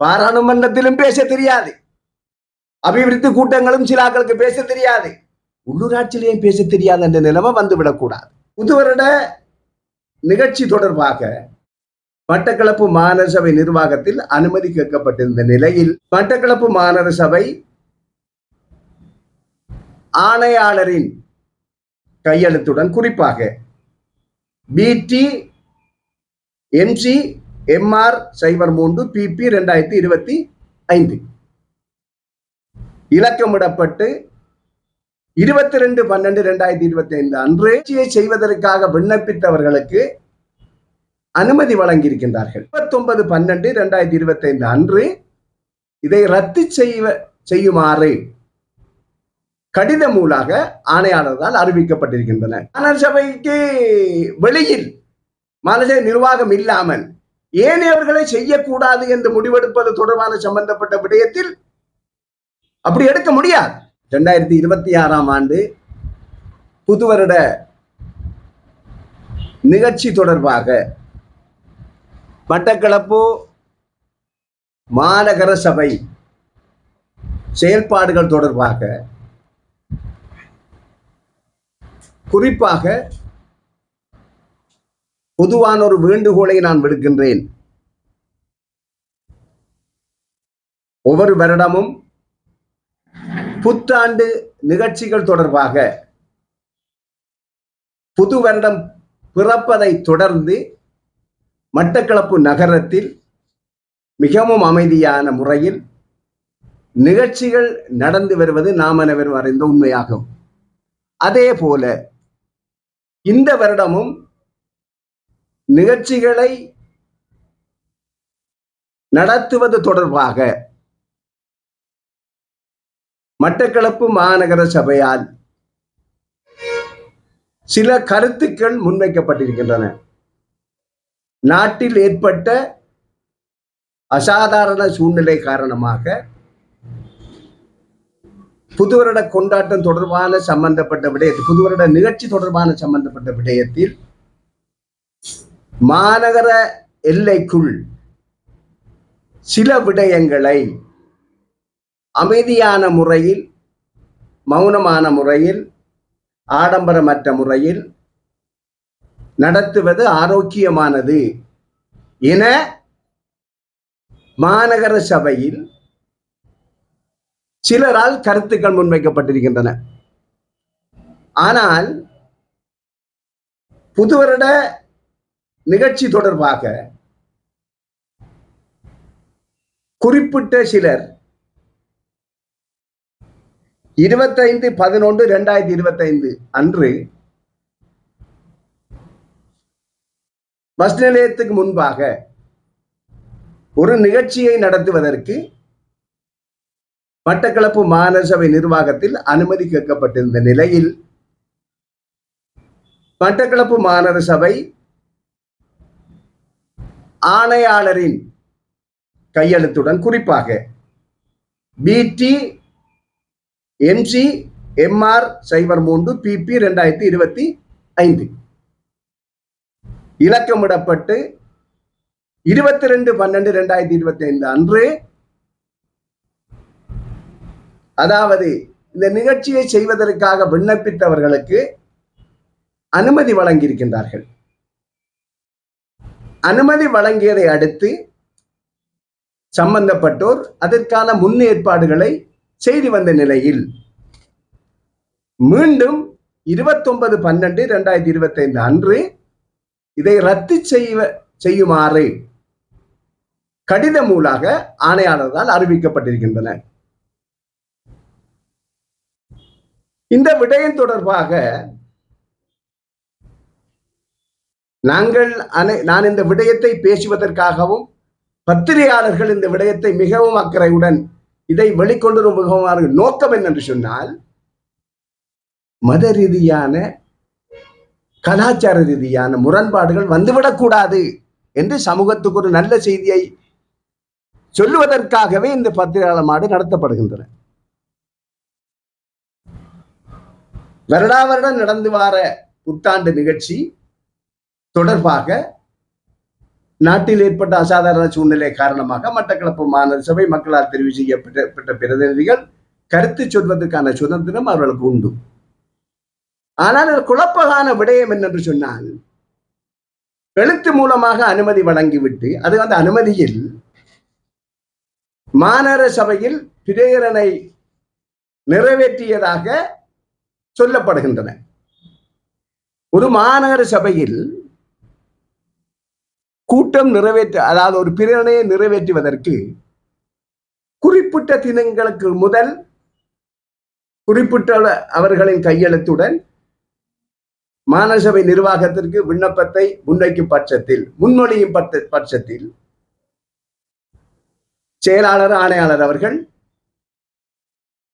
பாராளுமன்றத்திலும் பேச தெரியாது. அபிவிருத்தி கூட்டங்களும் சில ஆட்களுக்கு பேச தெரியாது. உள்ளூராட்சியிலையும் பேச தெரியாது என்ற நிலைமை வந்துவிடக்கூடாது புதுவருட நிகழ்ச்சி தொடர்பாக மட்டக்களப்பு மாநகர சபை நிர்வாகத்தில் அனுமதி கேட்கப்பட்டிருந்த நிலையில் மட்டக்களப்பு மாநகர சபை ஆணையாளரின் கையெழுத்துடன் குறிப்பாக பிடி எம்சி எம்ஆர் சைபர் மூன்று பிபி ரெண்டாயிரத்தி இருபத்தி ஐந்து. இலக்கமிடப்பட்டு இருபத்தி ரெண்டு பன்னெண்டு ரெண்டாயிரத்தி இருபத்தி ஐந்து அன்று செய்வதற்காக விண்ணப்பித்தவர்களுக்கு அனுமதி வழங்கியிருக்கின்றார்கள். இருபத்தொன்பது பன்னெண்டு ரெண்டாயிரத்தி இருபத்தி ஐந்து அன்று இதை ரத்து செய்வ செய்யுமாறு கடிதம் மூலாக ஆணையாளர்களால் அறிவிக்கப்பட்டிருக்கின்றன. மாநகர சபைக்கு வெளியில் மாநகர நிர்வாகம் இல்லாமல் ஏனையவர்களை செய்யக்கூடாது என்று முடிவெடுப்பது தொடர்பான சம்பந்தப்பட்ட விடயத்தில் அப்படி எடுக்க முடியாது. ரெண்டாயிரத்தி இருபத்தி ஆறாம் ஆண்டு புது வருட நிகழ்ச்சி தொடர்பாக மட்டக்களப்பு மாநகர சபை செயல்பாடுகள் தொடர்பாக குறிப்பாக பொதுவான ஒரு வேண்டுகோளை நான் விடுக்கின்றேன். ஒவ்வொரு வருடமும் புத்தாண்டு நிகழ்ச்சிகள் தொடர்பாக புது வருடம் பிறப்பதை தொடர்ந்து மட்டக்களப்பு நகரத்தில் மிகவும் அமைதியான முறையில் நிகழ்ச்சிகள் நடந்து வருவது நாம் அனைவரும் அறிந்த உண்மையாகும். அதே போல இந்த வருடமும் நிகழ்ச்சிகளை நடத்துவது தொடர்பாக மட்டக்களப்பு மாநகர சபையால் சில கருத்துக்கள் முன்வைக்கப்பட்டிருக்கின்றன. நாட்டில் ஏற்பட்ட அசாதாரண சூழ்நிலை காரணமாக புதுவருட கொண்டாட்டம் தொடர்பான சம்பந்தப்பட்ட விடயத்தில் புதுவருட நிகழ்ச்சி தொடர்பான சம்பந்தப்பட்ட விடயத்தில் மாநகர எல்லைக்குள் சில விடயங்களை அமைதியான முறையில் மௌனமான முறையில் ஆடம்பரமற்ற முறையில் நடத்துவது ஆரோக்கியமானது என மாநகர சபையில் சிலரால் கருத்துக்கள் முன்வைக்கப்பட்டிருக்கின்றன. ஆனால் புதுவருட நிகழ்ச்சி தொடர்பாக குறிப்பிட்ட சிலர் இருபத்தைந்து பதினொன்று ரெண்டாயிரத்தி இருபத்தைந்து அன்று பஸ் நிலையத்துக்கு முன்பாக ஒரு நிகழ்ச்சியை நடத்துவதற்கு மட்டக்களப்பு மாநகரசபை நிர்வாகத்தில் அனுமதி கேட்கப்பட்டிருந்த நிலையில் மட்டக்களப்பு மாநகரசபை ஆணையாளரின் கையெழுத்துடன் குறிப்பாக பிடி எம்சி எம்ஆர் சைபர் மூன்று பிபி ரெண்டாயிரத்தி இருபத்தி ஐந்து. இலக்கமிடப்பட்டு இருபத்தி ரெண்டு பன்னெண்டு ரெண்டாயிரத்தி இருபத்தி ஐந்து அன்று அதாவது இந்த நிகழ்ச்சியை செய்வதற்காக விண்ணப்பித்தவர்களுக்கு அனுமதி வழங்கியிருக்கின்றார்கள். அனுமதி வழங்கியதை அடுத்து சம்பந்தப்பட்டோர் அதற்கான முன்னேற்பாடுகளை செய்து வந்த நிலையில் மீண்டும் இருபத்தொன்பது பன்னெண்டு ரெண்டாயிரத்தி இருபத்தி ஐந்து அன்று இதை ரத்து செய்வ செய்யுமாறு கடிதம் மூலாக ஆணையாளர்களால் அறிவிக்கப்பட்டிருக்கின்றன. இந்த விடயம் தொடர்பாக நாங்கள் அனை நான் இந்த விடயத்தை பேசுவதற்காகவும் பத்திரிகையாளர்கள் இந்த விடயத்தை மிகவும் அக்கறையுடன் இதை வெளிக்கொண்டு மிகவும் நோக்கம் என்னென்று சொன்னால் மத ரீதியான கலாச்சார ரீதியான முரண்பாடுகள் வந்துவிடக்கூடாது என்று சமூகத்துக்கு ஒரு நல்ல செய்தியை சொல்லுவதற்காகவே இந்த பத்திரிகையாளர் மாடு நடத்தப்படுகின்றன. வருடா வருடம் நடந்து வார புத்தாண்டு நிகழ்ச்சி தொடர்பாக நாட்டில் ஏற்பட்ட அசாதாரண சூழ்நிலை காரணமாக மட்டக்களப்பு மாநகர சபை மக்களால் தெரிவு செய்யப்பட்ட பிரதிநிதிகள் கருத்து சொல்வதற்கான சுதந்திரம் அவர்களுக்கு உண்டு. ஆனால் இது குழப்பகான விடயம் என்னென்று சொன்னால் எழுத்து மூலமாக அனுமதி வழங்கிவிட்டு அது அந்த அனுமதியில் மாநகர சபையில் பிரேரணை நிறைவேற்றியதாக சொல்லப்படுகின்றன. ஒரு மாநகர சபையில் கூட்டம் நிறைவேற்ற அதாவது ஒரு பிரேரணையை நிறைவேற்றுவதற்கு குறிப்பிட்ட தினங்களுக்கு முதல் குறிப்பிட்ட அவர்களின் கையெழுத்துடன் மாநசபை நிர்வாகத்திற்கு விண்ணப்பத்தை முன்வைக்கும் பட்சத்தில் முன்மொழியும் பட்ச- பட்சத்தில் செயலாளர் ஆணையாளர் அவர்கள்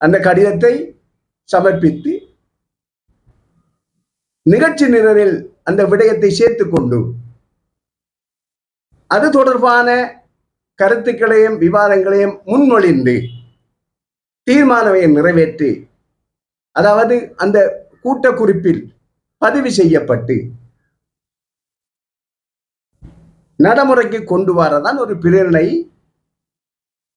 அந்த கடிதத்தை சமர்ப்பித்து நிகழ்ச்சி நிரலில் அந்த விடயத்தை சேர்த்து கொண்டு அது தொடர்பான கருத்துக்களையும் விவாதங்களையும் முன்மொழிந்து தீர்மானத்தை நிறைவேற்றி அதாவது அந்த கூட்ட குறிப்பில் பதிவு செய்யப்பட்டு நடைமுறைக்கு கொண்டு வரதான் ஒரு பிரேரணை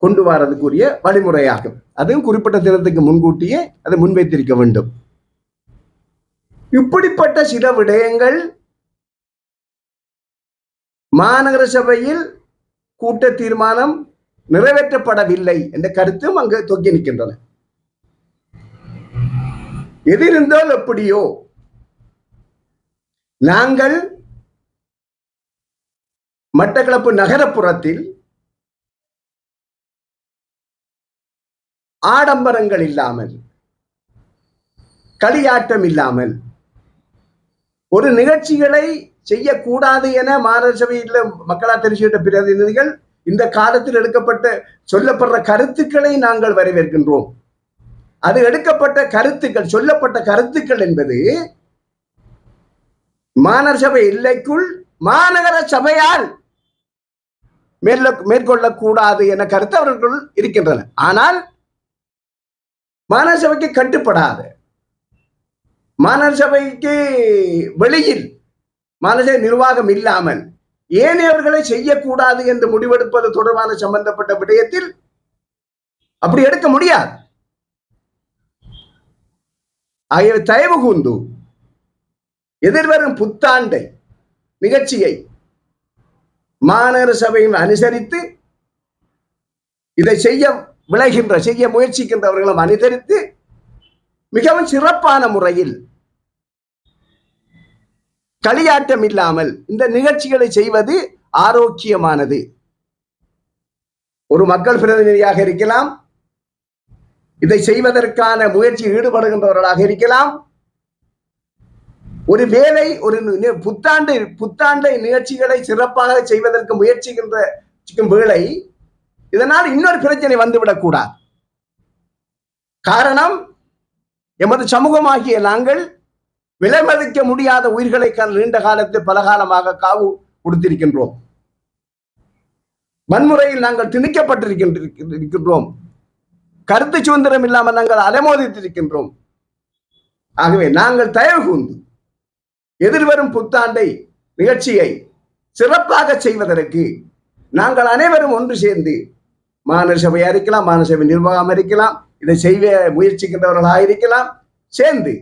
கொண்டு வரதுக்குரிய வழிமுறையாகும். அதுவும் குறிப்பிட்ட தினத்துக்கு முன்கூட்டியே அதை முன்வைத்திருக்க வேண்டும். இப்படிப்பட்ட சில விடயங்கள் மாநகர சபையில் கூட்ட தீர்மானம் நிறைவேற்றப்படவில்லை என்ற கருத்தும் அங்கு தொங்கி நிற்கின்றன. எதிர்ந்தால் எப்படியோ? நாங்கள் மட்டக்களப்பு நகரப்புறத்தில் ஆடம்பரங்கள் இல்லாமல் களியாட்டம் இல்லாமல் ஒரு நிகழ்ச்சிகளை செய்யக்கூடாது என மாநகர சபையில் மக்களால் தெரிவித்த பிரதிநிதிகள் இந்த காலத்தில் எடுக்கப்பட்ட சொல்லப்படுற கருத்துக்களை நாங்கள் வரவேற்கின்றோம். அது எடுக்கப்பட்ட கருத்துக்கள் சொல்லப்பட்ட கருத்துக்கள் என்பது மாநகர சபை எல்லைக்குள் மாநகர சபையால் மேற்கொள்ள மேற்கொள்ளக்கூடாது என கருத்து அவர்கள் இருக்கின்றன ஆனால் மாநகர சபைக்கு கட்டுப்படாது மாநகர சபைக்கு வெளியில் மனதை நிர்வாகம் இல்லாமல் ஏனையவர்களை செய்யக்கூடாது என்று முடிவெடுப்பது தொடர்பான சம்பந்தப்பட்ட விடயத்தில் அப்படி எடுக்க முடியாது. ஆகியவை தயவு கூந்து எதிர்வரும் புத்தாண்டை நிகழ்ச்சியை மாநகர சபையும் அனுசரித்து இதை செய்ய விளைகின்ற செய்ய முயற்சிக்கின்றவர்களும் அனுசரித்து மிகவும் சிறப்பான முறையில் களியாட்டம் இல்லாமல் இந்த நிகழ்ச்சிகளை செய்வது ஆரோக்கியமானது. ஒரு மக்கள் பிரதிநிதியாக இருக்கலாம் இதை செய்வதற்கான முயற்சி ஈடுபடுகின்றவர்களாக இருக்கலாம். ஒரு வேலை ஒரு புத்தாண்டு புத்தாண்டை நிகழ்ச்சிகளை சிறப்பாக செய்வதற்கு முயற்சிக்கின்ற சிக்கும் வேளை இதனால் இன்னொரு பிரச்சனை வந்துவிடக்கூடாது காரணம் எமது சமூகமாகிய நாங்கள் விலை மதிக்க முடியாத உயிர்களை நீண்ட காலத்தில் பல காலமாக காவு கொடுத்திருக்கின்றோம். வன்முறையில் நாங்கள் திணிக்கப்பட்டிருக்கின்றோம் இருக்கின்றோம். கருத்து சுதந்திரம் இல்லாமல் நாங்கள் அலைமோதித்திருக்கின்றோம். ஆகவே நாங்கள் தயவு கூர்ந்து எதிர்வரும் புத்தாண்டை நிகழ்ச்சியை சிறப்பாக செய்வதற்கு நாங்கள் அனைவரும் ஒன்று சேர்ந்து மாநகர சபையா இருக்கலாம் மாநகர சபை நிர்வாகம் இருக்கலாம் இதை செய்ய முயற்சிக்கின்றவர்களாக இருக்கலாம் சேர்ந்து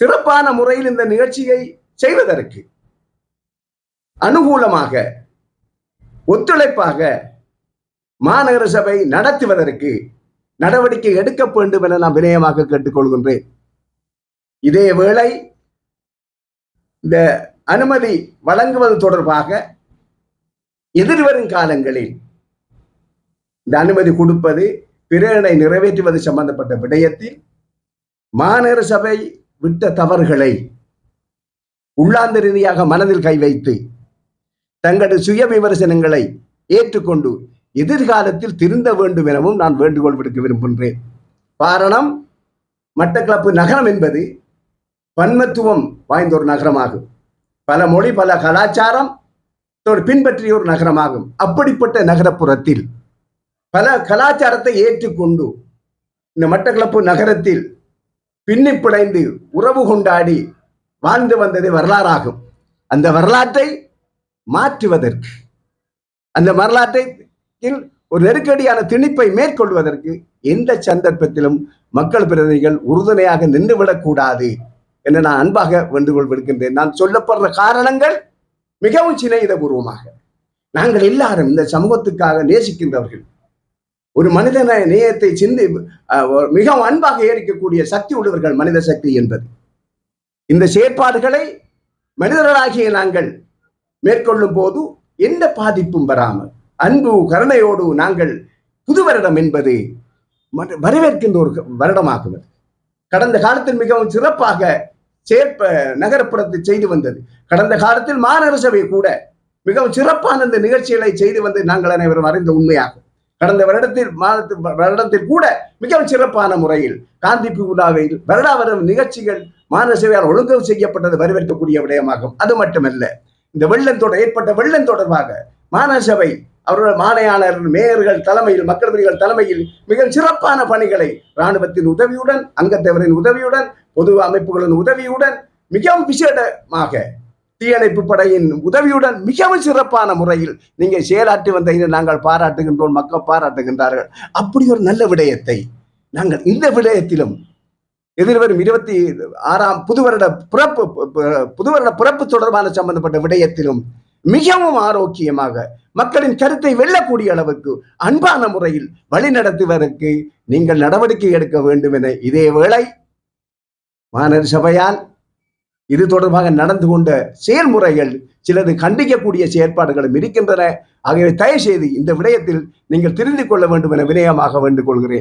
சிறப்பான முறையில் இந்த நிகழ்ச்சியை செய்வதற்கு அனுகூலமாக ஒத்துழைப்பாக மாநகர சபை நடத்துவதற்கு நடவடிக்கை எடுக்க வேண்டும் என நான் வினயமாக கேட்டுக்கொள்கின்றேன். இதே வேளை இந்த அனுமதி வழங்குவது தொடர்பாக எதிர்வரும் காலங்களில் இந்த அனுமதி கொடுப்பது பிரேரணை நிறைவேற்றுவது சம்பந்தப்பட்ட விடயத்தில் மாநகர சபை விட்ட தவறுகளை உள்ளாந்த ரீதியாக மனதில் கை வைத்து தங்களது சுய விமர்சனங்களை ஏற்றுக்கொண்டு எதிர்காலத்தில் திருந்த வேண்டும் எனவும் நான் வேண்டுகோள் விடுக்க விரும்புகின்றேன். காரணம் மட்டக்களப்பு நகரம் என்பது பன்மத்துவம் வாய்ந்த ஒரு நகரமாகும். பல மொழி பல கலாச்சாரம் தோடு பின்பற்றிய ஒரு நகரமாகும். அப்படிப்பட்ட நகரப்புறத்தில் பல கலாச்சாரத்தை ஏற்றுக்கொண்டு இந்த மட்டக்களப்பு நகரத்தில் பின்னி பிணைந்து உறவு கொண்டாடி வாழ்ந்து வந்தது வரலாறாகும். அந்த வரலாற்றை மாற்றுவதற்கு அந்த வரலாற்றை ஒரு நெருக்கடியான திணிப்பை மேற்கொள்வதற்கு எந்த சந்தர்ப்பத்திலும் மக்கள் பிரதிநிதிகள் உறுதுணையாக நின்றுவிடக்கூடாது என்று நான் அன்பாக வேண்டுகோள் விடுக்கின்றேன் நான் சொல்லப்படுற காரணங்கள் மிகவும் சிநேகிதபூர்வமாக. நாங்கள் எல்லாரும் இந்த சமூகத்துக்காக நேசிக்கின்றவர்கள். ஒரு மனிதன நேயத்தை சிந்தி மிகவும் அன்பாக ஏற்கக்கூடிய சக்தி உள்ளவர்கள் மனித சக்தி என்பது. இந்த செயற்பாடுகளை மனிதர்களாகிய நாங்கள் மேற்கொள்ளும் போது எந்த பாதிப்பும் வராமல் அன்பு கருணையோடு நாங்கள் புது வருடம் என்பது வரவேற்கின்ற ஒரு வருடமாகுவது. கடந்த காலத்தில் மிகவும் சிறப்பாக சேர்ப்ப நகரப்புறத்தை செய்து வந்தது. கடந்த காலத்தில் மாநகர சபை கூட மிகவும் சிறப்பான இந்த நிகழ்ச்சிகளை செய்து வந்து நாங்கள் அனைவரும் அறிந்த உண்மையாகும். கடந்த வருடத்தில் மாதத்தில் வருடத்தில் கூட மிகவும் சிறப்பான முறையில் காந்தி விழாவில் வருடாவரம் நிகழ்ச்சிகள் மாநகர சபையால் ஒழுங்கு செய்யப்பட்டது வரவேற்கக்கூடிய விடயமாகும். அது மட்டுமல்ல இந்த வெள்ளம் தொடர் ஏற்பட்ட வெள்ளம் தொடர்பாக மாநகர சபை அவர்கள் மாணையாளர் மேயர்கள் தலைமையில் மக்கள் பிரதிகள் தலைமையில் மிக சிறப்பான பணிகளை இராணுவத்தின் உதவியுடன் அங்கத்தவரின் உதவியுடன் பொது அமைப்புகளின் உதவியுடன் மிகவும் விசேடமாக தீயணைப்பு படையின் உதவியுடன் மிகவும் சிறப்பான முறையில் நீங்கள் செயலாற்றி வந்ததை நாங்கள் பாராட்டுகின்றோம் மக்கள் பாராட்டுகின்றார்கள். அப்படி ஒரு நல்ல விடயத்தை நாங்கள் இந்த விடயத்திலும் எதிர்வரும் இருபத்தி ஆறாம் புதுவருட பிறப்பு புதுவருட பிறப்பு தொடர்பான சம்பந்தப்பட்ட விடயத்திலும் மிகவும் ஆரோக்கியமாக மக்களின் கருத்தை வெல்லக்கூடிய அளவுக்கு அன்பான முறையில் வழிநடத்துவதற்கு நீங்கள் நடவடிக்கை எடுக்க வேண்டும் என இதே வேளை மாநகர சபையால் இது தொடர்பாக நடந்து கொண்ட செயல்முறைகள் சிலது கண்டிக்கக்கூடிய செயற்பாடுகளும் இருக்கின்றன. ஆகவே தயவு செய்து இந்த விடயத்தில் நீங்கள் தெரிந்து கொள்ள வேண்டும் என வினயமாக வேண்டுகொள்கிறேன்.